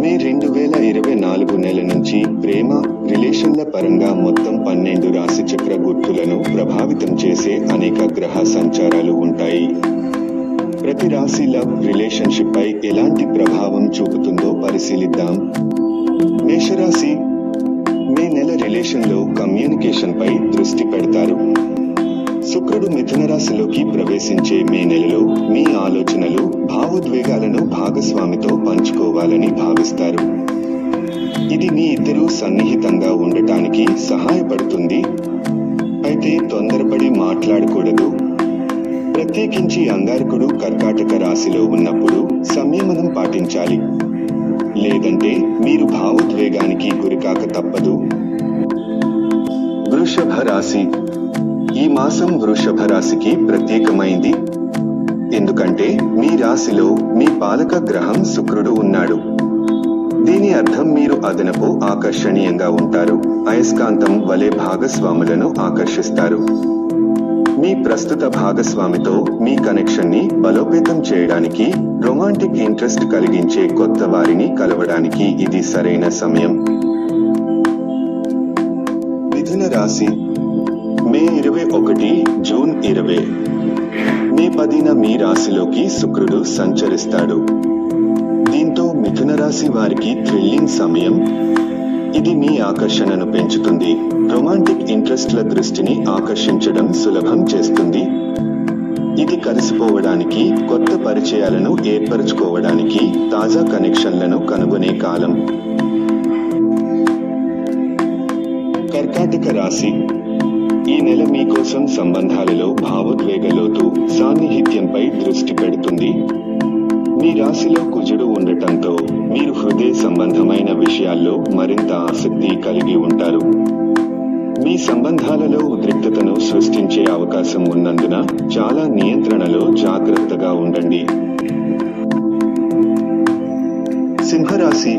మే రెండు వేల ఇరవై నాలుగు నెల నుంచి ప్రేమ రిలేషన్ల పరంగా మొత్తం పన్నెండు రాశిచక్ర గుర్తులను ప్రభావితం చేసే అనేక గ్రహ సంచారాలు ఉంటాయి. ప్రతి రాశి లవ్ రిలేషన్షిప్ పై ఎలాంటి ప్రభావం చూపుతుందో పరిశీలిద్దాం. మేషరాశి మే నెల రిలేషన్లో కమ్యూనికేషన్ పై దృష్టి పెడతారు. శుక్రుడు మిథున రాశిలోకి ప్రవేశించే మే నెలలో మీ ఆలోచన భావోద్వేగాలను భాగస్వామితో పంచుకోవాలని భావిస్తారు. ఇది మీ ఇద్దరూ సన్నిహితంగా ఉండటానికి సహాయపడుతుంది. అయితే తొందరపడి మాట్లాడకూడదు. ప్రత్యేకించి అంగారకుడు కర్కాటక రాశిలో ఉన్నప్పుడు సంయమనం పాటించాలి. లేదంటే మీరు భావోద్వేగానికి గురికాక తప్పదు. వృషభ రాశి. ఈ మాసం వృషభ రాశికి ప్రత్యేకమైంది. ఎందుకంటే మీ రాశిలో మీ పాలక గ్రహం శుక్రుడు ఉన్నాడు. దీని అర్థం మీరు అదనపు ఆకర్షణీయంగా ఉంటారు. అయస్కాంతం వలె భాగస్వాములను ఆకర్షిస్తారు. మీ ప్రస్తుత భాగస్వామితో మీ కనెక్షన్ని బలోపేతం చేయడానికి రొమాంటిక్ ఇంట్రెస్ట్ కలిగించే కొత్త వారిని కలవడానికి ఇది సరైన సమయం. మిథున రాశి. మే ఇరవై ఒకటి జూన్ ఇరవై. మే పదిన మీ రాశిలోకి శుక్రుడు సంచరిస్తాడు. దీంతో మిథున రాశి వారికి థ్రిల్లింగ్ సమయం. ఇది మీ ఆకర్షణను పెంచుతుంది. రొమాంటిక్ ఇంట్రెస్ట్ల దృష్టిని ఆకర్షించడం సులభం చేస్తుంది. ఇది కలిసిపోవడానికి కొత్త పరిచయాలను ఏర్పరచుకోవడానికి తాజా కనెక్షన్లను కనుగొనే కాలం. కర్కాటక రాశి ఈ నెల మీకోసం సంబంధాలలో భావోద్వేగ లోతు సాన్నిహిత్యంపై దృష్టి పెడుతుంది. మీ రాశిలో కుజుడు ఉండటంతో మీరు హృదయ సంబంధమైన విషయాల్లో మరింత ఆసక్తి కలిగి ఉంటారు. మీ సంబంధాలలో ఉద్రిక్తతను సృష్టించే అవకాశం ఉన్నందున చాలా నియంత్రణలో జాగ్రత్తగా ఉండండి. సింహరాశి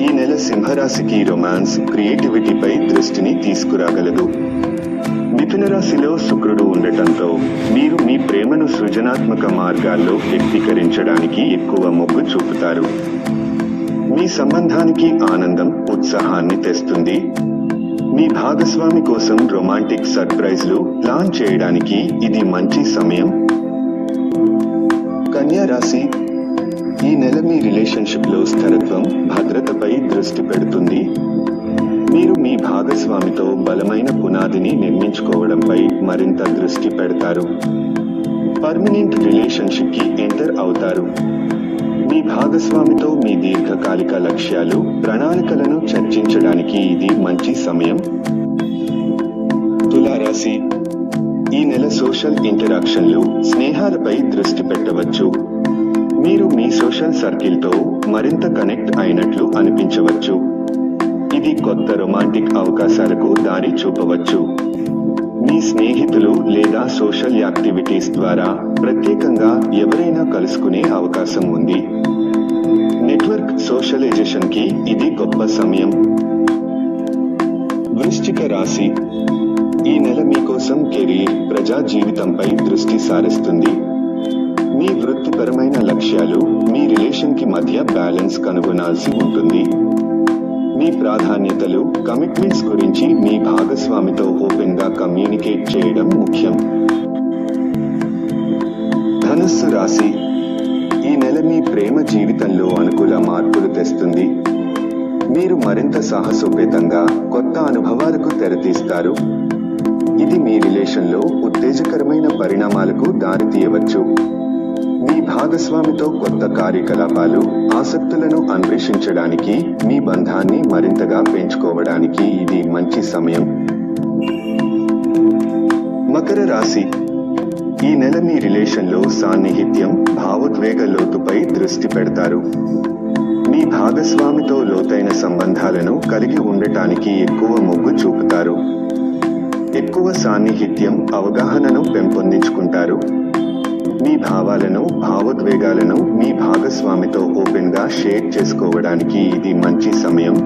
ఈ నెల సింహరాశికి రొమాన్స్ క్రియేటివిటీపై దృష్టిని తీసుకురాగలదు. మిథున రాశిలో శుక్రుడు ఉండటంతో మీరు మీ ప్రేమను సృజనాత్మక మార్గాల్లో వ్యక్తీకరించడానికి ఎక్కువ మొగ్గు చూపుతారు. మీ సంబంధానికి ఆనందం ఉత్సాహాన్ని తెస్తుంది. మీ భాగస్వామి కోసం రొమాంటిక్ సర్ప్రైజ్లు ప్లాన్ చేయడానికి ఇది మంచి సమయం. కన్యా రాశి ఈ నెల మీ రిలేషన్షిప్లో స్థిరత్వం భద్రతపై దృష్టి పెడుతుంది. మీరు మీ భాగస్వామితో బలమైన పునాదిని నిర్మించుకోవడంపై మరింత దృష్టి పెడతారు. పర్మనెంట్ రిలేషన్షిప్కి ఎంటర్ అవుతారు. మీ భాగస్వామితో మీ దీర్ఘకాలిక లక్ష్యాలు ప్రణాళికలను చర్చించడానికి ఇది మంచి సమయం. తులారాశి. ఈ నెల సోషల్ ఇంటరాక్షన్లు స్నేహాలపై దృష్టి పెట్టవచ్చు. మీరు మీ సోషల్ సర్కిల్తో మరింత కనెక్ట్ అయినట్లు అనిపించవచ్చు. ఇది కొత్త రొమాంటిక్ అవకాశాలకు దారి చూపవచ్చు. మీ స్నేహితులు లేదా సోషల్ యాక్టివిటీస్ ద్వారా ప్రత్యేకంగా ఎవరైనా కలుసుకునే అవకాశం ఉంది. నెట్వర్క్ సోషలైజేషన్కి ఇది గొప్ప సమయం. వృశ్చిక రాశి. ఈ నెల మీకోసం కెరీర్ ప్రజా జీవితంపై దృష్టి సారిస్తుంది. మీ వృత్తిపరమైన లక్ష్యాలు మీ రిలేషన్కి మధ్య బ్యాలెన్స్ కనుగొనాల్సి ఉంటుంది. మీ ప్రాధాన్యతలు కమిట్మెంట్స్ గురించి మీ భాగస్వామితో ఓపెన్గా కమ్యూనికేట్ చేయడం ముఖ్యం. ధనుస్సు రాశి ఈ నెల మీ ప్రేమ జీవితంలో అనుకూల మార్పులు తెస్తుంది. మీరు మరింత సాహసోపేతంగా కొత్త అనుభవాలకు తెరతీస్తారు. ఇది మీ రిలేషన్లో ఉత్తేజకరమైన పరిణామాలకు దారితీయవచ్చు. మీ భాగస్వామితో కొత్త కార్యకలాపాలు ఆసక్తులను అన్వేషించడానికి మీ బంధాన్ని మరింతగా పెంచుకోవడానికి ఇది మంచి సమయం. మకర రాశి. ఈ నెల మీ రిలేషన్లో సాన్నిహిత్యం భావోద్వేగ లోతుపై దృష్టి పెడతారు. మీ భాగస్వామితో లోతైన సంబంధాలను కలిగి ఉండటానికి ఎక్కువ మొగ్గు చూపుతారు. ఎక్కువ సాన్నిహిత్యం అవగాహనను పెంపొందించుకుంటారు. భావాలను భావోద్వేగాలను మీ భాగస్వామితో ఓపెన్గా షేర్ చేసుకోవడానికి ఇది మంచి సమయం.